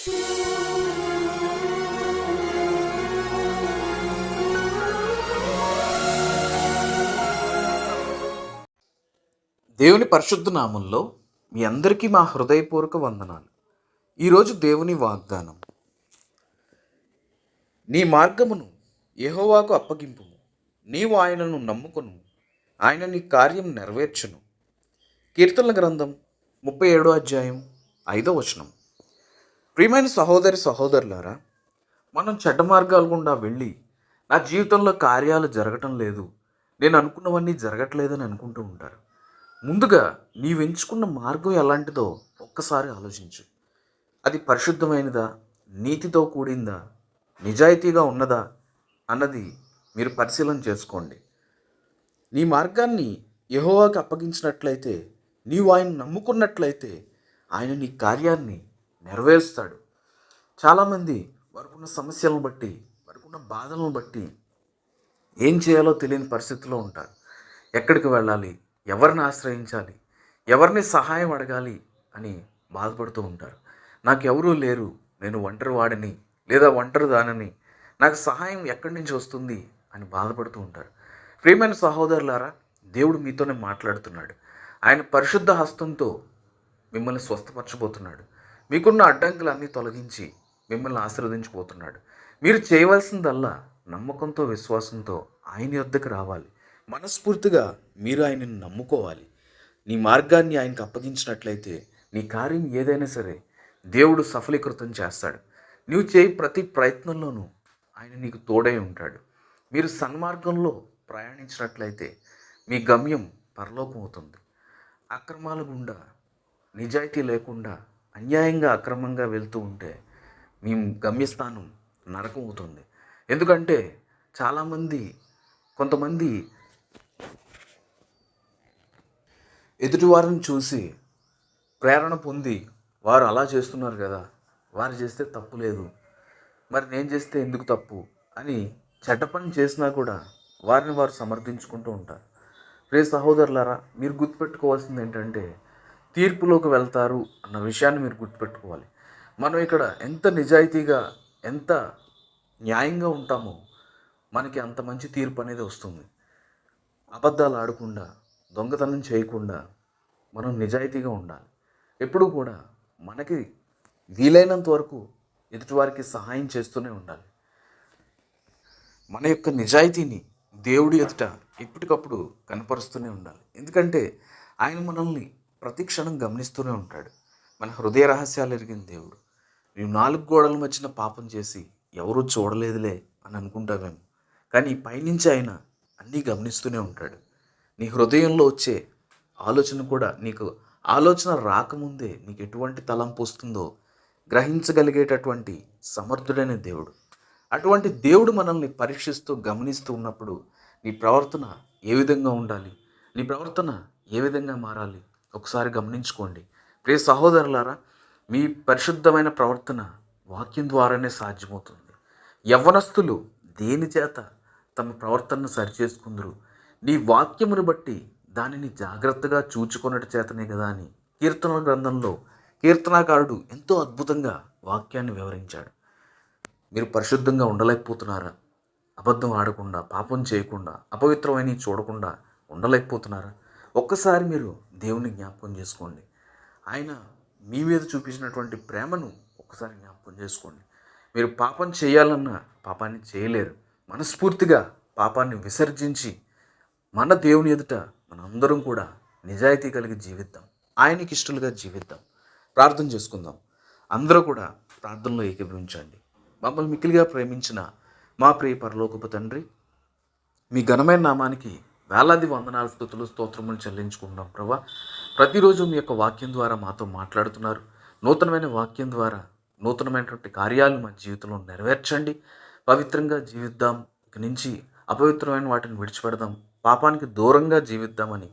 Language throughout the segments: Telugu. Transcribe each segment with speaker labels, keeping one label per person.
Speaker 1: దేవుని పరిశుద్ధ నామంలో మీ అందరికీ మా హృదయపూర్వక వందనాలు. ఈరోజు దేవుని వాగ్దానం. నీ మార్గమును యహోవాకు అప్పగింపు నీవు ఆయనను నమ్ముకును. ఆయన నీ కార్యం నెరవేర్చును. కీర్తనల గ్రంథం ముప్పై ఏడో అధ్యాయం ఐదో వచనం. ప్రియమైన సహోదరి సహోదరులారా మనం చెడ్డ మార్గాల గుండా వెళ్ళి నా జీవితంలో కార్యాలు జరగటం లేదు నేను అనుకున్నవన్నీ జరగట్లేదని అనుకుంటూ ఉంటారు. ముందుగా నీవు ఎంచుకున్న మార్గం ఎలాంటిదో ఒక్కసారి ఆలోచించు. అది పరిశుద్ధమైనదా నీతితో కూడిందా నిజాయితీగా ఉన్నదా అన్నది మీరు పరిశీలన చేసుకోండి. నీ మార్గాన్ని యహోవాకి అప్పగించినట్లయితే నీవు ఆయన నమ్ముకున్నట్లయితే ఆయన నీ కార్యాన్ని నెరవేరుస్తాడు. చాలామంది వారికున్న సమస్యలను బట్టి వారికున్న బాధలను బట్టి ఏం చేయాలో తెలియని పరిస్థితిలో ఉంటారు. ఎక్కడికి వెళ్ళాలి? ఎవరిని ఆశ్రయించాలి? ఎవరిని సహాయం అడగాలి? అని బాధపడుతూ ఉంటారు. నాకు ఎవరూ లేరు. నేను ఒంటరి వాడిని లేదా ఒంటరి దానిని. నాకు సహాయం ఎక్కడి నుంచి వస్తుంది? అని బాధపడుతూ ఉంటారు. ప్రియమైన సహోదరులారా దేవుడు మీతోనే మాట్లాడుతున్నాడు. ఆయన పరిశుద్ధ హస్తంతో మిమ్మల్ని స్వస్థపరచబోతున్నాడు. మీకున్న అడ్డంకులన్నీ తొలగించి మిమ్మల్ని ఆశీర్వదించిపోతున్నాడు. మీరు చేయవలసిందల్లా నమ్మకంతో విశ్వాసంతో ఆయన యొద్దకు రావాలి. మనస్ఫూర్తిగా మీరు ఆయనను నమ్ముకోవాలి. నీ మార్గాన్ని ఆయనకు అప్పగించినట్లయితే నీ కార్యం ఏదైనా సరే దేవుడు సఫలీకృతం చేస్తాడు. నువ్వు చేయి ప్రతి ప్రయత్నంలోనూ ఆయన నీకు తోడై ఉంటాడు. మీరు సన్మార్గంలో ప్రయాణించినట్లయితే మీ గమ్యం పరలోకం అవుతుంది. అక్రమాల గుండా నిజాయితీ లేకుండా అన్యాయంగా అక్రమంగా వెళ్తూ ఉంటే మీ గమ్యస్థానం నరకం అవుతుంది. ఎందుకంటే చాలామంది కొంతమంది ఎదుటివారిని చూసి ప్రేరణ పొంది వారు అలా చేస్తున్నారు కదా వారు చేస్తే తప్పు లేదు. మరి నేను చేస్తే ఎందుకు తప్పు అని చెడ్డ పని చేసినా కూడా వారిని వారు సమర్థించుకుంటూ ఉంటారు. రే సహోదరులారా మీరు గుర్తుపెట్టుకోవాల్సింది ఏంటంటే తీర్పులోకి వెళ్తారు అన్న విషయాన్ని మీరు గుర్తుపెట్టుకోవాలి. మనం ఇక్కడ ఎంత నిజాయితీగా ఎంత న్యాయంగా ఉంటామో మనకి అంత మంచి తీర్పు అనేది వస్తుంది. అబద్ధాలు ఆడకుండా దొంగతనం చేయకుండా మనం నిజాయితీగా ఉండాలి. ఎప్పుడూ కూడా మనకి వీలైనంత వరకు ఎదుటివారికి సహాయం చేస్తూనే ఉండాలి. మన యొక్క నిజాయితీని దేవుడి ఎదుట ఎప్పటికప్పుడు కనపరుస్తూనే ఉండాలి. ఎందుకంటే ఆయన మనల్ని ప్రతి క్షణం గమనిస్తూనే ఉంటాడు. మన హృదయ రహస్యాలు ఎరిగిన దేవుడు. నువ్వు నాలుగు గోడల మధ్యన పాపం చేసి ఎవరూ చూడలేదులే అని అనుకుంటావేమో కానీ పైనుంచి ఆయన అన్నీ గమనిస్తూనే ఉంటాడు. నీ హృదయంలో వచ్చే ఆలోచన కూడా నీకు ఆలోచన రాకముందే నీకు ఎటువంటి తలంపు వస్తుందో గ్రహించగలిగేటటువంటి సమర్థుడైన దేవుడు. అటువంటి దేవుడు మనల్ని పరీక్షిస్తూ గమనిస్తూ ఉన్నప్పుడు నీ ప్రవర్తన ఏ విధంగా ఉండాలి? నీ ప్రవర్తన ఏ విధంగా మారాలి? ఒకసారి గమనించుకోండి. ప్రియ సహోదరులారా మీ పరిశుద్ధమైన ప్రవర్తన వాక్యం ద్వారానే సాధ్యమవుతుంది. యవ్వనస్తులు దేని చేత తమ ప్రవర్తనను సరిచేసుకుందరు? నీ వాక్యమును బట్టి దానిని జాగ్రత్తగా చూచుకున్నట్టు చేతనే కదా అని కీర్తనల గ్రంథంలో కీర్తనాకారుడు ఎంతో అద్భుతంగా వాక్యాన్ని వివరించాడు. మీరు పరిశుద్ధంగా ఉండలేకపోతున్నారా? అబద్ధం ఆడకుండా పాపం చేయకుండా అపవిత్రమైన చూడకుండా ఉండలేకపోతున్నారా? ఒక్కసారి మీరు దేవుని జ్ఞాపకం చేసుకోండి. ఆయన మీ మీద చూపించినటువంటి ప్రేమను ఒక్కసారి జ్ఞాపకం చేసుకోండి. మీరు పాపం చేయాలన్నా పాపాన్ని చేయలేరు. మనస్ఫూర్తిగా పాపాన్ని విసర్జించి మన దేవుని ఎదుట మనందరం కూడా నిజాయితీ కలిగి జీవిద్దాం. ఆయనకి ఇష్టలుగా జీవిద్దాం. ప్రార్థన చేసుకుందాం. అందరూ కూడా ప్రార్థనలో ఏకీభవించండి. మమ్మల్ని మిక్కిలిగా ప్రేమించిన మా ప్రియ పరలోకపు తండ్రి మీ ఘనమైన నామానికి వేలాది వందనాల స్థుతులు స్తోత్రములు చెల్లించుకుంటున్నాం ప్రభా. ప్రతిరోజు మీ యొక్క వాక్యం ద్వారా మాతో మాట్లాడుతున్నారు. నూతనమైన వాక్యం ద్వారా నూతనమైనటువంటి కార్యాలు మా జీవితంలో నెరవేర్చండి. పవిత్రంగా జీవిద్దాం. ఇక నుంచి అపవిత్రమైన వాటిని విడిచిపెడదాం. పాపానికి దూరంగా జీవిద్దామని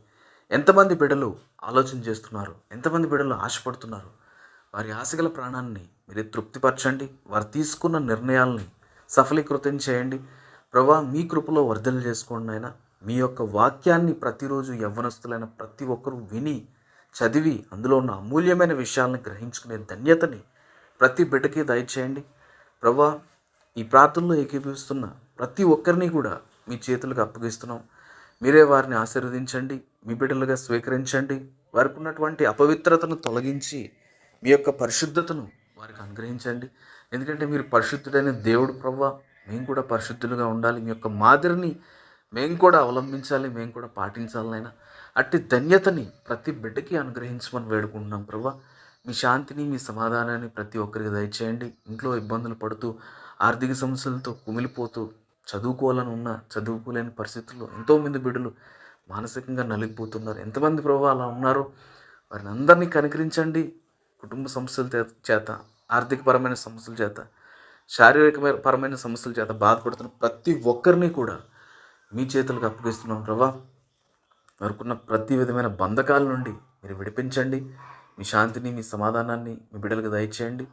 Speaker 1: ఎంతమంది బిడ్డలు ఆలోచన చేస్తున్నారు. ఎంతమంది బిడ్డలు ఆశపడుతున్నారు. వారి ఆశగల ప్రాణాన్ని మీరు తృప్తిపరచండి. వారు తీసుకున్న నిర్ణయాలని సఫలీకృతం చేయండి. ప్రభా మీ కృపలో వర్ధన చేసుకోండి అయినా మీ యొక్క వాక్యాన్ని ప్రతిరోజు యవ్వనస్తులైన ప్రతి ఒక్కరూ విని చదివి అందులో ఉన్న అమూల్యమైన విషయాలను గ్రహించుకునే ధన్యతని ప్రతి బిడ్డకి దయచేయండి. ప్రభా ఈ ప్రార్థనలో ఏకీభవిస్తున్న ప్రతి ఒక్కరిని కూడా మీ చేతులకు అప్పగిస్తున్నాం. మీరే వారిని ఆశీర్వదించండి మీ బిడ్డలుగా స్వీకరించండి. వారికి ఉన్నటువంటి అపవిత్రతను తొలగించి మీ యొక్క పరిశుద్ధతను వారికి అనుగ్రహించండి. ఎందుకంటే మీరు పరిశుద్ధుడైన దేవుడు ప్రభా. మేము కూడా పరిశుద్ధులుగా ఉండాలి. మీ యొక్క మాదిరిని మేము కూడా అవలంబించాలి మేము కూడా పాటించాలి నాయన. అట్టి ధన్యతని ప్రతి బిడ్డకి అనుగ్రహించమని వేడుకుంటున్నాం ప్రభా. మీ శాంతిని మీ సమాధానాన్ని ప్రతి ఒక్కరికి దయచేయండి. ఇంట్లో ఇబ్బందులు పడుతూ ఆర్థిక సమస్యలతో కుమిలిపోతూ చదువుకోవాలని ఉన్న చదువుకోలేని పరిస్థితుల్లో ఎంతోమంది బిడ్డలు మానసికంగా నలిగిపోతున్నారు. ఎంతమంది ప్రభావ అలా ఉన్నారో వారిని అందరినీ కనికరించండి. కుటుంబ సమస్యల చేత ఆర్థికపరమైన సమస్యల చేత శారీరకపరమైన సమస్యల చేత బాధపడుతున్న ప్రతి ఒక్కరిని కూడా మీ చేతులకు అప్పగిస్తున్నాం ప్రభా. వారికున్న ప్రతి విధమైన బంధకాల నుండి మీరు విడిపించండి. మీ శాంతిని మీ సమాధానాన్ని మీ బిడ్డలకు దయచేయండి.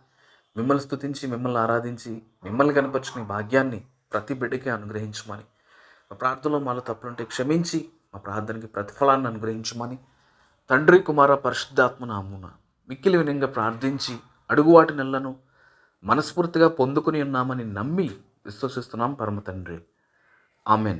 Speaker 1: మిమ్మల్ని స్థుతించి మిమ్మల్ని ఆరాధించి మిమ్మల్ని కనపరుచుకునే భాగ్యాన్ని ప్రతి బిడ్డకి అనుగ్రహించమని. మా ప్రార్థనలో మాలో తప్పులుంటే క్షమించి మా ప్రార్థనకి ప్రతిఫలాన్ని అనుగ్రహించమని. తండ్రి కుమార పరిశుద్ధాత్మ నామున మిక్కిలి వినంగా ప్రార్థించి అడుగువాటి నెలను మనస్ఫూర్తిగా పొందుకుని ఉన్నామని నమ్మి విశ్వసిస్తున్నాం పరమ తండ్రి. ఆమెన్.